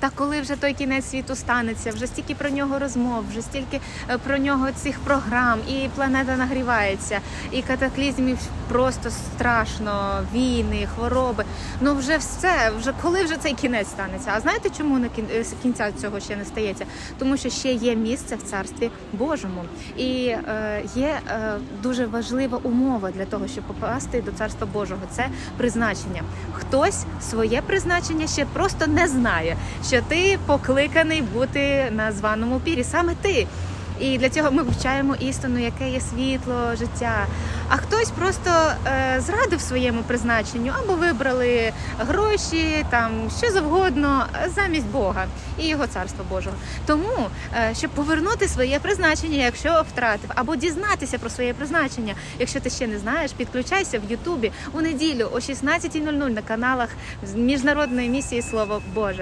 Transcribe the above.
Та коли вже той кінець світу станеться, вже стільки про нього розмов, вже стільки е, про нього цих програм, і планета нагрівається, і катаклізмів просто страшно, війни, хвороби. Ну вже все, вже коли вже цей кінець станеться. А знаєте, чому на е, кінця цього ще не стається? Тому що ще є місце в царстві Божому, і е, є е, дуже важлива умова для того, щоб попасти до царства Божого. Це призначення. Хтось своє призначення ще просто не знає, що ти покликаний бути на званому пірі, саме ти. І для цього ми вивчаємо істину, яке є світло життя. А хтось просто е, зрадив своєму призначенню або вибрали гроші, там що завгодно е, замість Бога і його царства Божого. Тому, е, щоб повернути своє призначення, якщо втратив, або дізнатися про своє призначення, якщо ти ще не знаєш, підключайся в Ютубі у неділю о 16.00 на каналах міжнародної місії Слово Боже.